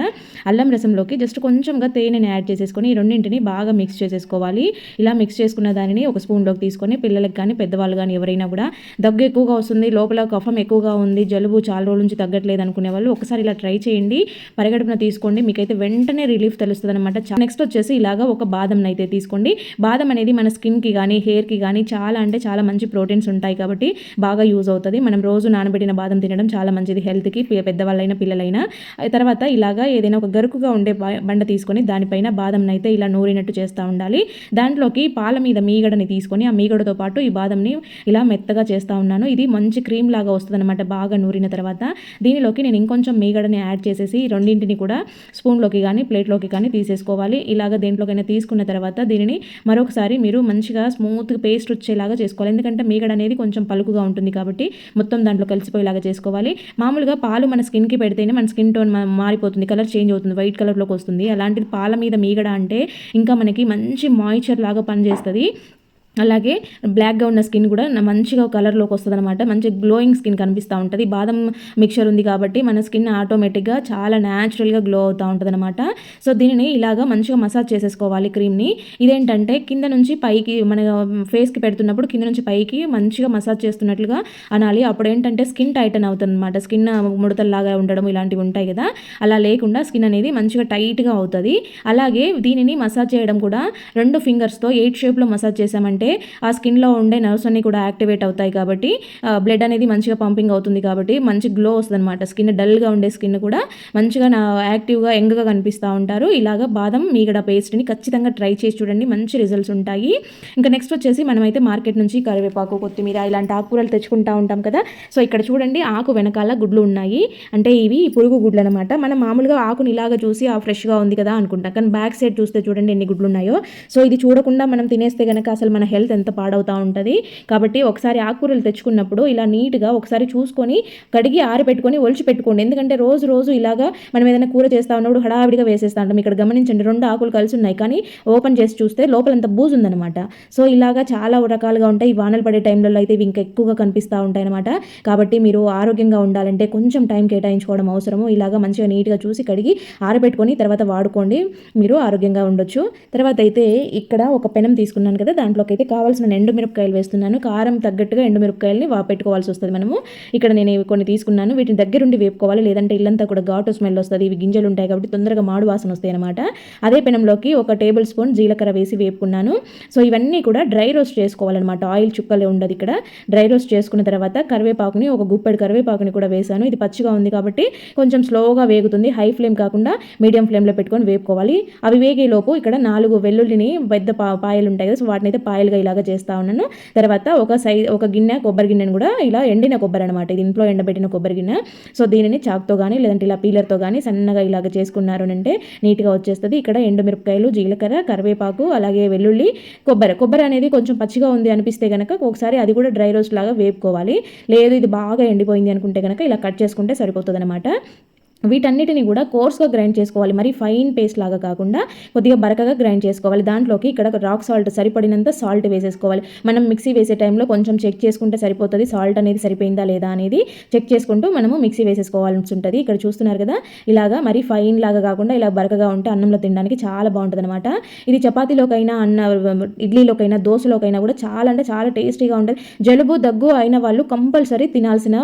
అల్లం రసంలోకి జస్ట్ కొంచెంగా తేనెని యాడ్ చేసేసుకొని ఈ రెండింటిని బాగా మిక్స్ చేసేసుకోవాలి. ఇలా మిక్స్ చేసుకున్న దానిని ఒక స్పూన్లోకి తీసుకొని పిల్లలకి కానీ పెద్దవాళ్ళు కానీ ఎవరైనా కూడా దగ్గు ఎక్కువగా వస్తుంది లోపల కఫం ఎక్కువగా ఉంది జలుబు చాలా రోజుల నుంచి తగ్గట్లేదు అనుకునే వాళ్ళు ఒకసారి ఇలా ట్రై చేయండి. పరిగడుపున తీసుకోండి. మీకైతే వెంటనే రిలీఫ్ తెలుస్తుంది అనమాట నెక్స్ట్ వచ్చేసి ఇలాగా ఒక బాదం అయితే తీసుకోండి. బాదం అనేది మన స్కిన్కి కానీ హెయిర్కి కానీ చాలా అంటే చాలా మంచి ప్రోటీన్స్ ఉంటాయి కాబట్టి బాగా యూజ్ అవుతుంది. మనం రోజు నానబెట్టిన బాదం తినడం చాలా మంచిది హెల్త్కి పెద్దవాళ్ళైనా పెద్దవాళ్ళైనా పిల్లలైనా తర్వాత ఇలాగా ఏదైనా ఒక గరుకుగా ఉండే బండ తీసుకొని దానిపైన బాదంని అయితే ఇలా నూరినట్టు చేస్తూ ఉండాలి. దాంట్లోకి పాల మీద మీగడని తీసుకొని ఆ మీగడతో పాటు ఈ బాదంని ఇలా మెత్తగా చేస్తూ ఉన్నాను. ఇది మంచి క్రీమ్ లాగా వస్తుందన్నమాట బాగా నూరిన తర్వాత. దీనిలోకి నేను ఇంకొంచెం మీగడని యాడ్ చేసేసి రెండింటిని కూడా స్పూన్లోకి కానీ ప్లేట్లోకి కానీ తీసేసుకోవాలి. ఇలాగ దేంట్లోకైనా తీసుకున్న తర్వాత దీనిని మరొకసారి మీరు మంచిగా స్మూత్ పేస్ట్ వచ్చేలాగా చేసుకోవాలి. ఎందుకంటే మీగడ అనేది కొంచెం పలుకుగా ఉంటుంది కాబట్టి మొత్తం దాంట్లో కలిసిపోయేలాగా చేసుకోవాలి. మామూలుగా పాలు మన స్కిన్కి పెడితేనే మన స్కిన్ టోన్ మారిపోతుంది కలర్ చేంజ్ అవుతుంది వైట్ కలర్లోకి వస్తుంది. అలాంటిది పాల మీద మీగడ అంటే ఇంకా మనకి మంచి మాయిశ్చర్ లాగా పనిచేస్తుంది. అలాగే బ్లాక్గా ఉన్న స్కిన్ కూడా మంచిగా కలర్లోకి వస్తుంది అనమాట మంచి గ్లోయింగ్ స్కిన్ కనిపిస్తూ ఉంటుంది. బాదం మిక్చర్ ఉంది కాబట్టి మన స్కిన్ ఆటోమేటిక్గా చాలా న్యాచురల్గా గ్లో అవుతూ ఉంటుంది అనమాట సో దీనిని ఇలాగా మంచిగా మసాజ్ చేసేసుకోవాలి క్రీమ్ని ఇదేంటంటే కింద నుంచి పైకి మన ఫేస్కి పెడుతున్నప్పుడు కింద నుంచి పైకి మంచిగా మసాజ్ చేస్తున్నట్లుగా అనాలి. అప్పుడు ఏంటంటే స్కిన్ టైటన్ అవుతుంది అనమాట స్కిన్ ముడతల్లాగా ఉండడం ఇలాంటివి ఉంటాయి కదా. అలా లేకుండా స్కిన్ అనేది మంచిగా టైట్గా అవుతుంది. అలాగే దీనిని మసాజ్ చేయడం కూడా రెండు ఫింగర్స్తో ఎయిట్ షేప్లో మసాజ్ చేసామంటే ఆ స్కిన్లో ఉండే నర్వ్స్ అన్ని కూడా యాక్టివేట్ అవుతాయి కాబట్టి బ్లడ్ అనేది మంచిగా పంపింగ్ అవుతుంది కాబట్టి మంచి గ్లో వస్తుంది అనమాట స్కిన్ డల్గా ఉండే స్కిన్ కూడా మంచిగా నా యాక్టివ్గా యంగ్గా కనిపిస్తూ ఉంటారు. ఇలాగ బాదం మీగడ పేస్ట్ని ఖచ్చితంగా ట్రై చేసి చూడండి. మంచి రిజల్ట్స్ ఉంటాయి. ఇంకా నెక్స్ట్ వచ్చేసి మనమైతే మార్కెట్ నుంచి కరివేపాకు కొత్తిమీర ఇలాంటి ఆకుకూరలు తెచ్చుకుంటా ఉంటాం కదా. సో ఇక్కడ చూడండి ఆకు వెనకాల గుడ్లు ఉన్నాయి. అంటే ఇవి పురుగు గుడ్లు అనమాట మనం మామూలుగా ఆకుని ఇలాగ చూసి ఆ ఫ్రెష్గా ఉంది కదా అనుకుంటాం. కానీ బ్యాక్ సైడ్ చూస్తే చూడండి ఎన్ని గుడ్లు ఉన్నాయో. సో ఇది చూడకుండా మనం తినేస్తే కనుక అసలు మన హెల్త్ ఎంత పాడవుతూ ఉంటుంది. కాబట్టి ఒకసారి ఆకుకూరలు తెచ్చుకున్నప్పుడు ఇలా నీట్గా ఒకసారి చూసుకొని కడిగి ఆరిపెట్టుకొని ఒలిచి పెట్టుకోండి ఎందుకంటే రోజు రోజు ఇలాగా మనం ఏదైనా కూర చేస్తా ఉన్నప్పుడు హడావిడిగా వేసేస్తా ఉంటాం. ఇక్కడ గమనించండి రెండు ఆకులు కలిసి ఉన్నాయి. కానీ ఓపెన్ చేసి చూస్తే లోపలంత బూజు ఉందన్నమాట. సో ఇలాగా చాలా రకాలుగా ఉంటాయి. వానలు పడే టైంలో అయితే ఇవి ఇంకా ఎక్కువగా కనిపిస్తూ ఉంటాయి అనమాట కాబట్టి మీరు ఆరోగ్యంగా ఉండాలంటే కొంచెం టైం కేటాయించుకోవడం అవసరము. ఇలాగా మంచిగా నీట్గా చూసి కడిగి ఆరబెట్టుకొని తర్వాత వాడుకోండి. మీరు ఆరోగ్యంగా ఉండొచ్చు. తర్వాత అయితే ఇక్కడ ఒక పెనం తీసుకున్నాను కదా దాంట్లోకి అయితే కావాల్సిన ఎండుమిరపకాయలు వేస్తున్నాను. కారం తగ్గట్టుగా ఎండుమిరపకాయలని వా పెట్టుకోవాల్సి వస్తుంది మనము. ఇక్కడ నేను కొన్ని తీసుకున్నాను. వీటిని దగ్గరుండి వేపుకోవాలి. లేదంటే ఇల్లంతా కూడా ఘాటు స్మెల్ వస్తుంది. ఇవి గింజలు ఉంటాయి కాబట్టి తొందరగా మాడు వాసన వస్తాయి అనమాట అదే పెనంలోకి ఒక టేబుల్ స్పూన్ జీలకర్ర వేసి వేపుకున్నాను. సో ఇవన్నీ కూడా డ్రై రోస్ట్ చేసుకోవాలన్నమాట. ఆయిల్ చుక్కలే ఉండదు ఇక్కడ. డ్రై రోస్ట్ చేసుకున్న తర్వాత కరివేపాకుని ఒక గుప్పెడు కరివేపాకుని కూడా వేసాను. ఇది పచ్చిగా ఉంది కాబట్టి కొంచెం స్లోగా వేగుతుంది. హై ఫ్లేమ్ కాకుండా మీడియం ఫ్లేమ్లో పెట్టుకొని వేపుకోవాలి. అవి వేగే లోపు ఇక్కడ నాలుగు వెల్లుల్లిని పెద్ద పాయలు ఉంటాయి కదా. సో వాటిని అయితే పాయలుగా ఇలాగా చేస్తా ఉన్నాను. తర్వాత ఒక సైజ్ ఒక గిన్నె కొబ్బరి గిన్నెను కూడా ఇలా ఎండిన కొబ్బరి అనమాట ఇది ఇంట్లో ఎండబెట్టిన కొబ్బరి గిన్నె. సో దీనిని చాక్తో కానీ లేదంటే ఇలా పీలర్తో కానీ సన్నగా ఇలాగ చేసుకున్నారు అంటే నీట్గా వచ్చేస్తుంది. ఇక్కడ ఎండుమిరపకాయలు జీలకర్ర కరివేపాకు అలాగే వెల్లుల్లి కొబ్బరి. కొబ్బరి అనేది కొంచెం పచ్చిగా ఉంది అనిపిస్తే కనుక ఒకసారి అది కూడా డ్రై రోస్ట్ లాగా వేపుకోవాలి. లేదు ఇది బాగా ఎండిపోయింది అనుకుంటే కనుక ఇలా కట్ చేసుకుంటే సరిపోతుంది అనమాట వీటన్నిటిని కూడా కోర్స్గా గ్రైండ్ చేసుకోవాలి. మరి ఫైన్ పేస్ట్ లాగా కాకుండా కొద్దిగా బరకగా గ్రైండ్ చేసుకోవాలి. దాంట్లోకి ఇక్కడ రాక్ సాల్ట్ సరిపడినంత సాల్ట్ వేసేసుకోవాలి. మనం మిక్సీ వేసే టైంలో కొంచెం చెక్ చేసుకుంటే సరిపోతుంది. సాల్ట్ అనేది సరిపోయిందా లేదా అనేది చెక్ చేసుకుంటూ మనము మిక్సీ వేసేసుకోవాల్సి ఉంటుంది ఇక్కడ చూస్తున్నారు కదా ఇలాగా మరి ఫైన్ లాగా కాకుండా ఇలా బరకగా ఉంటే అన్నంలో తినడానికి చాలా బాగుంటుంది అనమాట ఇది చపాతీలోకైనా అన్న ఇడ్లీలోకైనా దోశలోకైనా కూడా చాలా అంటే చాలా టేస్టీగా ఉంటుంది. జలుబు దగ్గు అయిన వాళ్ళు కంపల్సరీ తినాల్సిన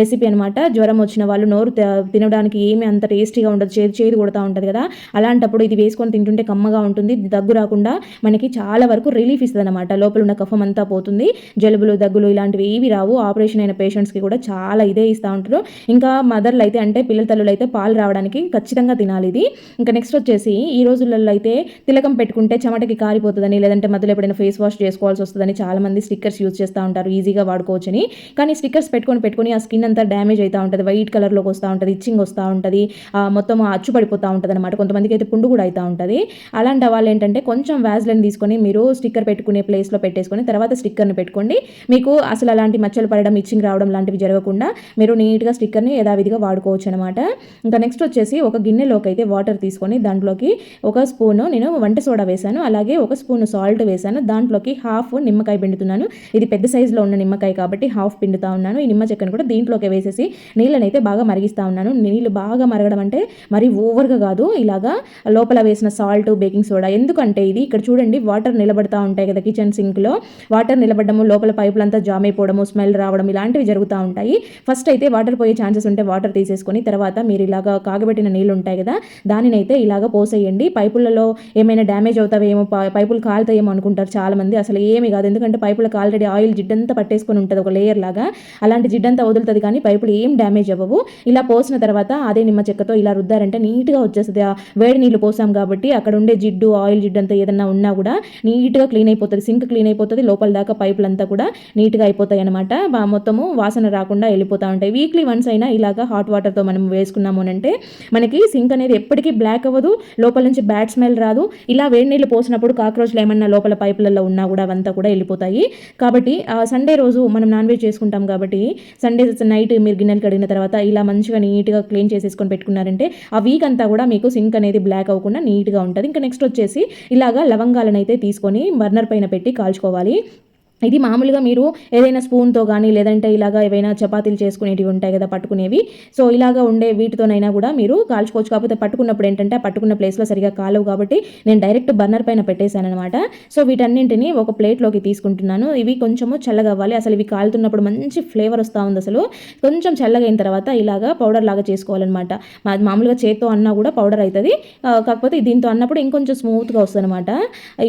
రెసిపీ అనమాట జ్వరం వచ్చిన వాళ్ళు నోరు తినడానికి మనకి ఏమి అంత టేస్టీగా ఉండదు. చేదు చేదు కొడతా ఉంటుంది కదా. అలాంటప్పుడు ఇది వేసుకొని తింటుంటే కమ్మగా ఉంటుంది. దగ్గు రాకుండా మనకి చాలా వరకు రిలీఫ్ ఇస్తుంది అనమాట లోపల ఉన్న కఫం అంతా పోతుంది. జలుబులు దగ్గులు ఇలాంటివి ఏవి రావు. ఆపరేషన్ అయిన పేషెంట్స్కి కూడా చాలా ఇదే ఇస్తూ ఉంటారు. ఇంకా మదర్లు అయితే అంటే పిల్లల తల్లులు అయితే పాలు రావడానికి ఖచ్చితంగా తినాలి ఇది. ఇంకా నెక్స్ట్ వచ్చేసి ఈ రోజులలో అయితే తిలకం పెట్టుకుంటే చెమటకి కారిపోతుందని లేదంటే మధ్యలో ఎప్పుడైనా ఫేస్ వాష్ చేసుకోవాల్సి వస్తుందని చాలా మంది స్టిక్కర్స్ యూజ్ చేస్తూ ఉంటారు. ఈజీగా వాడుకోవచ్చని. కానీ స్టిక్కర్స్ పెట్టుకొని పెట్టుకొని ఆ స్కిన్ అంతా డ్యామేజ్ అవుతూ ఉంటుంది. వైట్ కలర్లోకి వస్తూ ఉంటుంది. ఇచ్చింగ్ వస్తూ ఉంటుంది. మొత్తం అచ్చు పడిపోతూ ఉంటుంది అనమాట కొంతమందికి అయితే పుండు కూడా అవుతూ ఉంటుంది. అలాంటి వాళ్ళు ఏంటంటే కొంచెం వ్యాజ్లైన్ తీసుకొని మీరు స్టిక్కర్ పెట్టుకునే ప్లేస్లో పెట్టేసుకొని తర్వాత స్టిక్కర్ని పెట్టుకోండి. మీకు అసలు అలాంటి మచ్చలు పడడం ఇచ్చింగ్ రావడం లాంటివి జరగకుండా మీరు నీట్గా స్టిక్కర్ని యథావిధిగా వాడుకోవచ్చు అనమాట ఇంకా నెక్స్ట్ వచ్చేసి ఒక గిన్నెలోకి అయితే వాటర్ తీసుకొని దాంట్లోకి ఒక స్పూను నేను వంట సోడా వేశాను అలాగే ఒక స్పూన్ సాల్ట్ వేశాను దాంట్లోకి హాఫ్ నిమ్మకాయ పిండుతున్నాను. ఇది పెద్ద సైజులో ఉన్న నిమ్మకాయ కాబట్టి హాఫ్ పిండుతా ఉన్నాను. ఈ నిమ్మ చెక్కను కూడా దీంట్లోకి వేసేసి నీళ్ళని అయితే బాగా మరిగిస్తా ఉన్నాను. నీళ్ళు బాగా మరగడం అంటే మరి ఓవర్గా కాదు. ఇలాగా లోపల వేసిన సాల్ట్ బేకింగ్ సోడా ఎందుకంటే ఇది ఇక్కడ చూడండి వాటర్ నిలబడతా ఉంటాయి కదా కిచెన్ సింక్లో. వాటర్ నిలబడము లోపల పైపులంతా జామ్ అయిపోవడము స్మెల్ రావడం ఇలాంటివి జరుగుతూ ఉంటాయి. ఫస్ట్ అయితే వాటర్ పోయే ఛాన్సెస్ ఉంటే వాటర్ తీసేసుకొని తర్వాత మీరు ఇలాగా కాగబెట్టిన నీళ్ళు ఉంటాయి కదా దానినైతే ఇలాగ పోసేయండి. పైపులలో ఏమైనా డ్యామేజ్ అవుతావేమో పైపులు కాలుతాయేమో అనుకుంటారు చాలా మంది అసలు ఏమి కాదు. ఎందుకంటే పైపులకు ఆల్రెడీ ఆయిల్ జిడ్డంతా పట్టేసుకొని ఉంటుంది ఒక లేయర్ లాగా. అలాంటి జిడ్డంతా వదులుతుంది కానీ పైపులు ఏం డ్యామేజ్ అవ్వవు. ఇలా పోసిన తర్వాత అదే నిమ్మ చెక్కతో ఇలా రుద్దారంటే నీట్గా వచ్చేస్తుంది. ఆ వేడి నీళ్ళు పోసాం కాబట్టి అక్కడ ఉండే జిడ్డు ఆయిల్ జిడ్డు అంతా ఏదన్నా ఉన్నా కూడా నీట్గా క్లీన్ అయిపోతుంది. సింక్ క్లీన్ అయిపోతుంది. లోపల దాకా పైపులు అంతా కూడా నీట్గా అయిపోతాయి అనమాట మొత్తము వాసన రాకుండా వెళ్ళిపోతూ ఉంటాయి. వీక్లీ వన్స్ అయినా ఇలాగా హాట్ వాటర్తో మనం వేసుకున్నాము అంటే మనకి సింక్ అనేది ఎప్పటికీ బ్లాక్ అవ్వదు. లోపల నుంచి బ్యాడ్ స్మెల్ రాదు. ఇలా వేడి నీళ్ళు పోసినప్పుడు కాక్రోచ్లు ఏమన్నా లోపల పైపులలో ఉన్నా కూడా అవంతా కూడా వెళ్ళిపోతాయి. కాబట్టి సండే రోజు మనం నాన్ వెజ్ చేసుకుంటాం కాబట్టి సండే నైట్ మీరు గిన్నెలు కడిగిన తర్వాత ఇలా మంచిగా నీట్గా క్లీన్ చేసేసుకొని పెట్టుకున్నారంటే ఆ వీక్ అంతా కూడా మీకు సింక్ అనేది బ్లాక్ అవ్వకుండా నీట్గా ఉంటుంది. ఇంకా నెక్స్ట్ వచ్చేసి ఇలాగా లవంగాలను అయితే తీసుకొని బర్నర్ పైన పెట్టి కాల్చుకోవాలి. ఇది మామూలుగా మీరు ఏదైనా స్పూన్తో కానీ లేదంటే ఇలాగా ఏవైనా చపాతీలు చేసుకునేటివి ఉంటాయి కదా పట్టుకునేవి. సో ఇలాగా ఉండే వీటితోనైనా కూడా మీరు కాల్చుకోవచ్చు. కాకపోతే పట్టుకున్నప్పుడు ఏంటంటే పట్టుకున్న ప్లేస్లో సరిగా కాలవు కాబట్టి నేను డైరెక్ట్ బర్నర్ పైన పెట్టేశాను అనమాట సో వీటన్నింటినీ ఒక ప్లేట్లోకి తీసుకుంటున్నాను. ఇవి కొంచెము చల్లగా అవ్వాలి. అసలు ఇవి కాలుతున్నప్పుడు మంచి ఫ్లేవర్ వస్తూ ఉంది అసలు. కొంచెం చల్లగా అయిన తర్వాత ఇలాగా పౌడర్ లాగా చేసుకోవాలన్నమాట. మామూలుగా చేత్తో అన్నా కూడా పౌడర్ అవుతుంది కాకపోతే దీంతో అన్నప్పుడు ఇంకొంచెం స్మూత్గా వస్తుంది అనమాట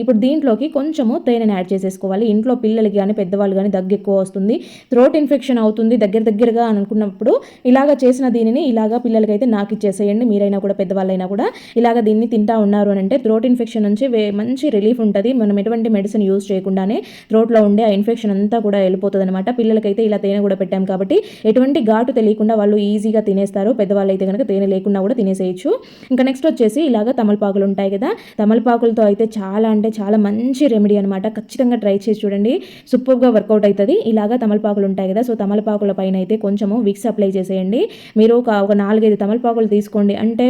ఇప్పుడు దీంట్లోకి కొంచెము తేనెని యాడ్ చేసేసుకోవాలి. ఇంట్లో పిల్ల పిల్లలకి కానీ పెద్దవాళ్ళు కానీ దగ్గు ఎక్కువ వస్తుంది. థ్రోట్ ఇన్ఫెక్షన్ అవుతుంది. దగ్గర దగ్గరగా అనుకున్నప్పుడు ఇలాగ చేసిన దీనిని ఇలాగ పిల్లలకైతే నాకు ఇచ్చేసేయండి. మీరైనా కూడా పెద్దవాళ్ళైనా కూడా ఇలాగ దీన్ని తింటా ఉన్నారు అని అంటే థ్రోట్ ఇన్ఫెక్షన్ నుంచి మంచి రిలీఫ్ ఉంటుంది. మనం ఎటువంటి మెడిసిన్ యూజ్ చేయకుండానే థ్రోట్లో ఉండే ఆ ఇన్ఫెక్షన్ అంతా కూడా వెళ్ళిపోతుంది అనమాట పిల్లలకైతే ఇలా తేనె కూడా పెట్టాం కాబట్టి ఎటువంటి ఘాటు తెలియకుండా వాళ్ళు ఈజీగా తినేస్తారు. పెద్దవాళ్ళు అయితే కనుక తేనె లేకుండా కూడా తినేసేయచ్చు. ఇంకా నెక్స్ట్ వచ్చేసి ఇలాగ తమలపాకులు ఉంటాయి కదా. తమలపాకులతో అయితే చాలా అంటే చాలా మంచి రెమెడీ అనమాట ఖచ్చితంగా ట్రై చేసి చూడండి. సూపర్గా వర్కౌట్ అవుతుంది. ఇలాగా తమలపాకులు ఉంటాయి కదా సో తమలపాకుల పైన అయితే కొంచెము విక్స్ అప్లై చేసేయండి. మీరు ఒక ఒక నాలుగైదు తమలపాకులు తీసుకోండి. అంటే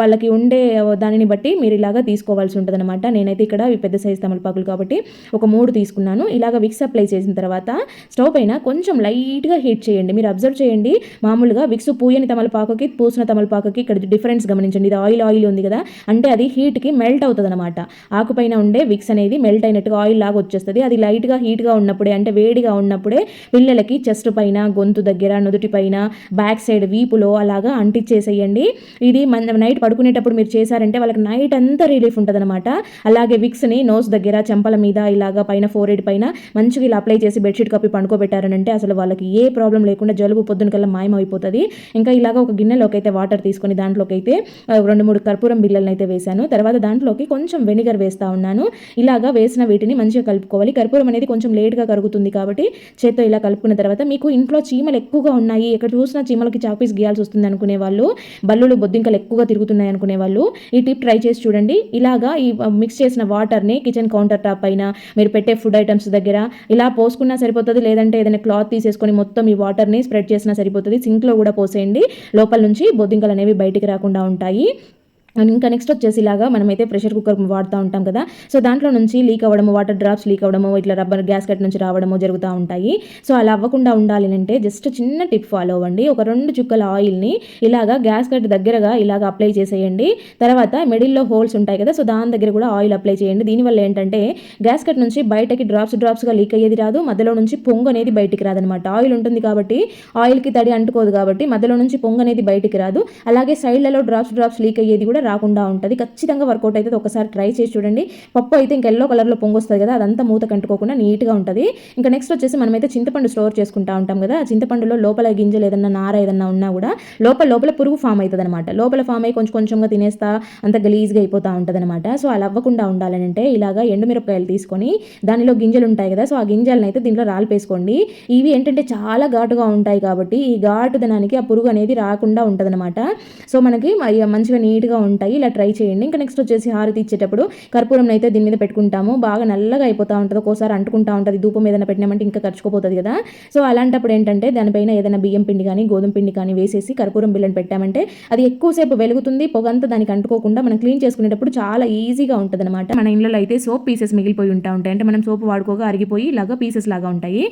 వాళ్ళకి ఉండే దానిని బట్టి మీరు ఇలాగా తీసుకోవాల్సి ఉంటుంది అనమాట నేనైతే ఇక్కడ పెద్ద సైజు తమలపాకులు కాబట్టి ఒక మూడు తీసుకున్నాను. ఇలాగ విక్స్ అప్లై చేసిన తర్వాత స్టవ్ పైన కొంచెం లైట్గా హీట్ చేయండి. మీరు అబ్జర్వ్ చేయండి. మామూలుగా విక్స్ పూయని తమలపాకుకి పూసిన తమలపాకుకి ఇక్కడ డిఫరెన్స్ గమనించండి. ఇది ఆయిల్ ఆయిల్ ఉంది కదా అంటే అది హీట్కి మెల్ట్ అవుతుంది అనమాట ఆకుపైన ఉండే విక్స్ అనేది మెల్ట్ అయినట్టుగా ఆయిల్ లాగా వచ్చేస్తుంది. అది లైట్గా హీట్ హీట్గా ఉన్నప్పుడే అంటే వేడిగా ఉన్నప్పుడే పిల్లలకి చెస్ట్ పైన గొంతు దగ్గర నుదుటి పైన బ్యాక్ సైడ్ వీపులో అలాగా అంటించేసేయండి ఇది మన నైట్ పడుకునేటప్పుడు మీరు చేశారంటే వాళ్ళకి నైట్ అంతా రిలీఫ్ ఉంటుంది అనమాట అలాగే విక్స్ని నోస్ దగ్గర చెంపల మీద ఇలాగా పైన ఫోర్ హెడ్ పైన మంచిగా ఇలా అప్లై చేసి బెడ్షీట్ కప్పి పండుకోబెట్టారనంటే అసలు వాళ్ళకి ఏ ప్రాబ్లం లేకుండా జలుబు పొద్దునకల్లా మాయమైపోతుంది. ఇంకా ఇలాగ ఒక గిన్నెలోకి అయితే వాటర్ తీసుకొని దాంట్లోకి అయితే రెండు మూడు కర్పూరం బిల్లలను అయితే వేశాను. తర్వాత దాంట్లోకి కొంచెం వెనిగర్ వేస్తా ఉన్నాను. ఇలాగా వేసిన వీటిని మంచిగా కలుపుకోవాలి. కర్పూరం అనేది కొంచెం లేట్గా కరుగుతుంది కాబట్టి చేత్తో ఇలా కలుపుకున్న తర్వాత మీకు ఇంట్లో చీమలు ఎక్కువగా ఉన్నాయి ఎక్కడ చూసినా చీమలకి చాపీస్ గీయాల్సి వస్తుంది అనుకునే వాళ్ళు బల్లులు బొద్దింకలు ఎక్కువగా తిరుగుతున్నాయి అనుకునే వాళ్ళు ఈ టిప్ ట్రై చేసి చూడండి. ఇలాగా ఈ మిక్స్ చేసిన వాటర్ని కిచెన్ కౌంటర్ టాప్ పైన మీరు పెట్టే ఫుడ్ ఐటమ్స్ దగ్గర ఇలా పోసుకున్నా సరిపోతుంది లేదంటే ఏదైనా క్లాత్ తీసేసుకొని మొత్తం ఈ వాటర్ని స్ప్రెడ్ చేసినా సరిపోతుంది సింక్లో కూడా పోసేయండి. లోపల నుంచి బొద్దింకలు అనేవి బయటికి రాకుండా ఉంటాయి. ఇంకా నెక్స్ట్ వచ్చేసి ఇలాగా మనమైతే ప్రెషర్ కుక్కర్ వాడుతూ ఉంటాం కదా. సో దాంట్లో నుంచి లీక్ అవ్వడము వాటర్ డ్రాప్స్ లీక్ అవ్వడము ఇట్లా రబ్బర్ గ్యాస్ కట్ నుంచి రావడము జరుగుతూ ఉంటాయి. సో అలా అవ్వకుండా ఉండాలి అంటే జస్ట్ చిన్న టిప్ ఫాలో అవ్వండి ఒక రెండు చుక్కల ఆయిల్ని ఇలాగా గ్యాస్ కట్ దగ్గరగా ఇలాగ అప్లై చేసేయండి. తర్వాత మిడిల్లో హోల్స్ ఉంటాయి కదా సో దాని దగ్గర కూడా ఆయిల్ అప్లై చేయండి. దీనివల్ల ఏంటంటే గ్యాస్ కట్ నుంచి బయటకి డ్రాప్స్ డ్రాప్స్గా లీక్ అయ్యేది రాదు. మధ్యలో నుంచి పొంగు అనేది బయటికి రాదనమాట ఆయిల్ ఉంటుంది కాబట్టి ఆయిల్కి తడి అంటుకోదు కాబట్టి మధ్యలో నుంచి పొంగు అనేది బయటికి రాదు. అలాగే సైడ్లలో డ్రాప్స్ డ్రాప్స్ లీక్ అయ్యేది కూడా రాకుండా ఉంటుంది. ఖచ్చితంగా వర్కౌట్ అయితే ఒకసారి ట్రై చేసి చూడండి. పప్పు అయితే ఇంకా ఎల్లో కలర్లో పొంగొస్తుంది కదా అదంతా మూత కంటుకోకుండా నీట్గా ఉంటుంది. ఇంకా నెక్స్ట్ వచ్చేసి మనమైతే చింతపండు స్టోర్ చేసుకుంటా ఉంటాం కదా చింతపండులో లోపల గింజలు ఏదన్నా నార ఏదన్నా ఉన్నా కూడా లోపల లోపల పురుగు ఫామ్ అవుతుంది అనమాట లోపల ఫామ్ అయ్యి కొంచెం కొంచెంగా తినేస్తా అంత గలీజ్గా అయిపోతూ ఉంటుంది అనమాట సో అలా అవ్వకుండా ఉండాలని అంటే ఇలాగా ఎండుమిరపకాయలు తీసుకొని దానిలో గింజలు ఉంటాయి కదా సో ఆ గింజలను అయితే దీంట్లో రాలిపేసుకోండి. ఇవి ఏంటంటే చాలా ఘాటుగా ఉంటాయి కాబట్టి ఈ ఘాటుదనానికి ఆ పురుగు అనేది రాకుండా ఉంటుందన్నమాట. సో మనకి మంచిగా నీట్గా ఉంటుంది ఉంటాయి. ఇలా ట్రై చేయండి. ఇంకా నెక్స్ట్ వచ్చేసి హారతి ఇచ్చేటప్పుడు కర్పూరం అయితే దీని మీద పెట్టుకుంటాము. బాగా నల్లగా అయిపోతూ ఉంటుంది. ఒక్కోసారి అంటుకుంటా ఉంటుంది. ధూపం ఏదైనా పెట్టినామంటే ఇంకా ఖర్చుకోపోతుంది కదా. సో అలాంటప్పుడు ఏంటంటే దానిపైన ఏదైనా బియ్యం పిండి కానీ గోధుమ పిండి కానీ వేసేసి కర్పూరం బిల్లని పెట్టామంటే అది ఎక్కువసేపు వెలుగుతుంది. పొగంతా దానికి అంటుకోకుండా మనం క్లీన్ చేసుకునేటప్పుడు చాలా ఈజీగా ఉంటుంది అనమాట మన ఇళ్ళలో అయితే సోప్ పీసెస్ మిగిలిపోయి ఉంటా ఉంటాయి. అంటే మనం సోప్ వాడుకోగా అరిగిపోయి ఇలాగా పీసెస్ లాగా ఉంటాయి.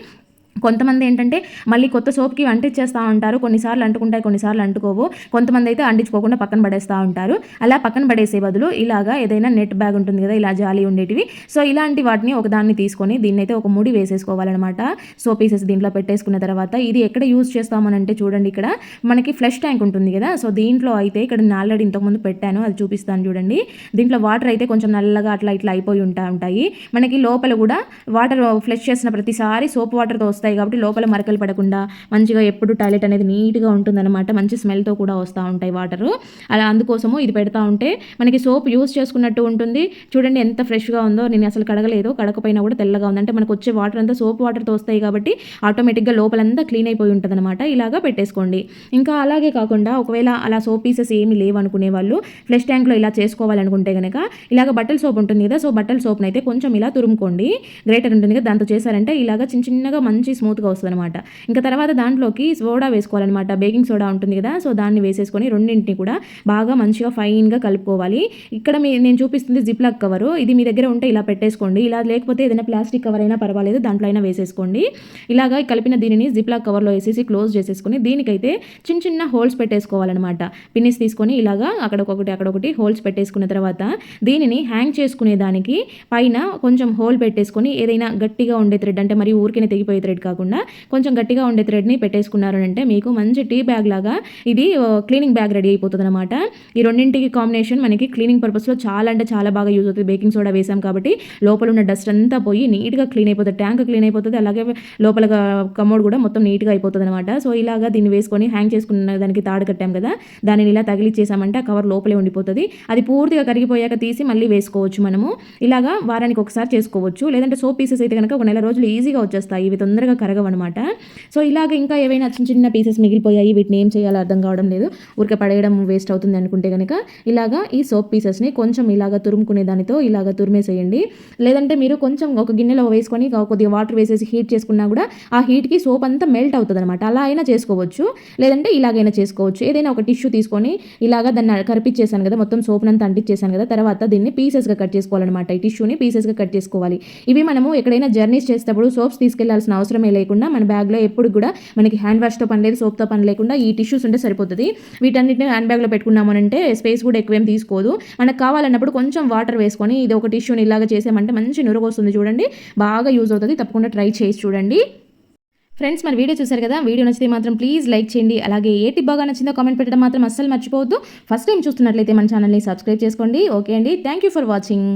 కొంతమంది ఏంటంటే మళ్ళీ కొత్త సోప్కి అంటించేస్తూ ఉంటారు. కొన్నిసార్లు అంటుకుంటాయి కొన్నిసార్లు అంటుకోవు. కొంతమంది అయితే అంటించుకోకుండా పక్కన పడేస్తూ ఉంటారు. అలా పక్కన పడేసే బదులు ఇలాగా ఏదైనా నెట్ బ్యాగ్ ఉంటుంది కదా ఇలా జాలి ఉండేటివి. సో ఇలాంటి వాటిని ఒక దాన్ని తీసుకొని దీన్ని అయితే ఒక ముడి వేసేసుకోవాలన్నమాట. సో పీసెస్ దీంట్లో పెట్టేసుకున్న తర్వాత ఇది ఎక్కడ యూజ్ చేస్తామనంటే చూడండి ఇక్కడ. మనకి ఫ్లష్ ట్యాంక్ ఉంటుంది కదా సో దీంట్లో అయితే ఇక్కడ నేను ఆల్రెడీ ఇంతకుముందు పెట్టాను. అది చూపిస్తాను చూడండి. దీంట్లో వాటర్ అయితే కొంచెం నల్లగా అట్లా ఇట్లా అయిపోయి ఉంటా ఉంటాయి. మనకి లోపల కూడా వాటర్ ఫ్లష్ చేసిన ప్రతిసారి సోప్ వాటర్తో వస్తుంది వస్తాయి కాబట్టి లోపల మరకలు పడకుండా మంచిగా ఎప్పుడు టాయిలెట్ అనేది నీట్గా ఉంటుందన్నమాట. మంచి స్మెల్తో కూడా వస్తూ ఉంటాయి వాటరు. అలా అందుకోసము ఇది పెడతా ఉంటే మనకి సోప్ యూస్ చేసుకున్నట్టు ఉంటుంది. చూడండి ఎంత ఫ్రెష్గా ఉందో. నేను అసలు కడగలేదు. కడకపోయినా కూడా తెల్లగా ఉంది. అంటే మనకు వచ్చే వాటర్ అంతా సోప్ వాటర్తో వస్తాయి కాబట్టి ఆటోమేటిక్గా లోపలంతా క్లీన్ అయిపోయి ఉంటుంది అనమాట ఇలాగా పెట్టేసుకోండి. ఇంకా అలాగే కాకుండా ఒకవేళ అలా సోప్ పీసెస్ ఏమి లేవనుకునే వాళ్ళు ఫ్లెష్ ట్యాంక్లో ఇలా చేసుకోవాలనుకుంటే కనుక ఇలాగ బట్టల సోప్ ఉంటుంది కదా. సో బట్టల సోప్ని అయితే కొంచెం ఇలా తురుముకోండి. గ్రేటర్ ఉంటుంది కదా. దాంతో చేశారంటే ఇలాగ చిన్న చిన్నగా మంచి స్మూత్గా వస్తుంది అనమాట ఇంకా తర్వాత దాంట్లోకి సోడా వేసుకోవాలన్నమాట. బేకింగ్ సోడా ఉంటుంది కదా సో దాన్ని వేసేసుకొని రెండింటిని కూడా బాగా మంచిగా ఫైన్గా కలుపుకోవాలి. ఇక్కడ మీ నేను చూపిస్తుంది జిప్ లాక్ కవరు ఇది మీ దగ్గర ఉంటే ఇలా పెట్టేసుకోండి. ఇలా లేకపోతే ఏదైనా ప్లాస్టిక్ కవర్ అయినా పర్వాలేదు దాంట్లో అయినా వేసేసుకోండి. ఇలాగా కలిపిన దీనిని జిప్ లాక్ కవర్లో వేసేసి క్లోజ్ చేసేసుకొని దీనికైతే చిన్న చిన్న హోల్స్ పెట్టేసుకోవాలన్నమాట. పిన్నిస్ తీసుకొని ఇలాగా అక్కడ ఒకటి అక్కడ ఒకటి హోల్స్ పెట్టేసుకున్న తర్వాత దీనిని హ్యాంగ్ చేసుకునే దానికి పైన కొంచెం హోల్ పెట్టేసుకొని ఏదైనా గట్టిగా ఉండే థ్రెడ్ అంటే మరి ఊరికే తెగిపోయే థ్రెడ్ కాకుండా కొంచెం గట్టిగా ఉండే థ్రెడ్ని పెట్టేసుకున్నారు అంటే మీకు మంచి టీ బ్యాగ్ లాగా ఇది క్లీనింగ్ బ్యాగ్ రెడీ అయిపోతుంది అనమాట ఈ రెండింటికి కాంబినేషన్ మనకి క్లీనింగ్ పర్పస్లో చాలా అంటే చాలా బాగా యూజ్ అవుతుంది. బేకింగ్ సోడా వేసాం కాబట్టి లోపల ఉన్న డస్ట్ అంతా పోయి నీట్గా క్లీన్ అయిపోతుంది. ట్యాంక్ క్లీన్ అయిపోతుంది. అలాగే లోపల కమోడ్ కూడా మొత్తం నీట్గా అయిపోతుంది అనమాట సో ఇలాగా దీన్ని వేసుకొని హ్యాంగ్ చేసుకున్న దానికి తాడు కట్టాం కదా దానిని ఇలా తగిలిచ్చేసామంటే ఆ కవర్ లోపలే ఉండిపోతుంది. అది పూర్తిగా కరిగిపోయాక తీసి మళ్ళీ వేసుకోవచ్చు మనము. ఇలాగా వారానికి ఒకసారి చేసుకోవచ్చు. లేదంటే సోప్ పీసెస్ అయితే కనుక ఒక నెల రోజులు ఈజీగా వచ్చేస్తాయి. ఇవి తొందరగా కరగవన్నమాట. సో ఇలాగ ఇంకా ఏవైనా చిన్న చిన్న పీసెస్ మిగిలిపోయాయి వీటిని ఏం చేయాలో అర్థం కావడం లేదు. ఊరికే పడేయడం వేస్ట్ అవుతుంది అనుకుంటే కనుక ఇలాగా ఈ సోప్ పీసెస్ని కొంచెం ఇలాగ తురుముకునే దానితో ఇలాగ తురిమేసేయండి. లేదంటే మీరు కొంచెం ఒక గిన్నెలో వేసుకొని కొద్దిగా వాటర్ వేసేసి హీట్ చేసుకున్నా కూడా ఆ హీట్కి సోప్ అంతా మెల్ట్ అవుతుంది అనమాట అలా అయినా చేసుకోవచ్చు. లేదంటే ఇలాగైనా చేసుకోవచ్చు. ఏదైనా ఒక టిష్యూ తీసుకొని ఇలాగా దాన్ని కరిపించేసాను కదా మొత్తం సోప్ అంతా అంటించేసాను కదా తర్వాత దీన్ని పీసెస్గా కట్ చేసుకోవాలన్నమాట. ఈ టిష్యూని పీసెస్గా కట్ చేసుకోవాలి. ఇవి మనము ఎక్కడైనా జర్నీస్ చేసేటప్పుడు సోప్స్ తీసుకెళ్ళాల్సిన అవసరం అవసరమే లేకుండా మన బ్యాగ్లో ఎప్పుడు కూడా మనకి హ్యాండ్ వాష్తో పని లేదు సోప్తో పని లేకుండా ఈ టిష్యూస్ ఉంటే సరిపోతుంది. వీటన్నిటిని హ్యాండ్ బ్యాగ్లో పెట్టుకున్నామనంటే స్పేస్ కూడా ఎక్కువేం తీసుకోదు. మనకు కావాలన్నప్పుడు కొంచెం వాటర్ వేసుకొని ఇది ఒక టిష్యూని ఇలాగా చేసామంటే మంచి నురగొస్తుంది వస్తుంది చూడండి. బాగా యూజ్ అవుతుంది. తప్పకుండా ట్రై చేసి చూడండి. ఫ్రెండ్స్ మరి వీడియో చూసారు కదా? వీడియో నచ్చితే మాత్రం ప్లీజ్ లైక్ చేయండి. అలాగే ఏ టిప్ బాగా నచ్చిందో కామెంట్ పెట్టడం మాత్రం అస్సలు మర్చిపోవద్దు. ఫస్ట్ టైం చూస్తున్నట్లయితే మన ఛానల్ని సబ్స్క్రైబ్ చేసుకోండి. ఓకే అండి. Thank you for watching.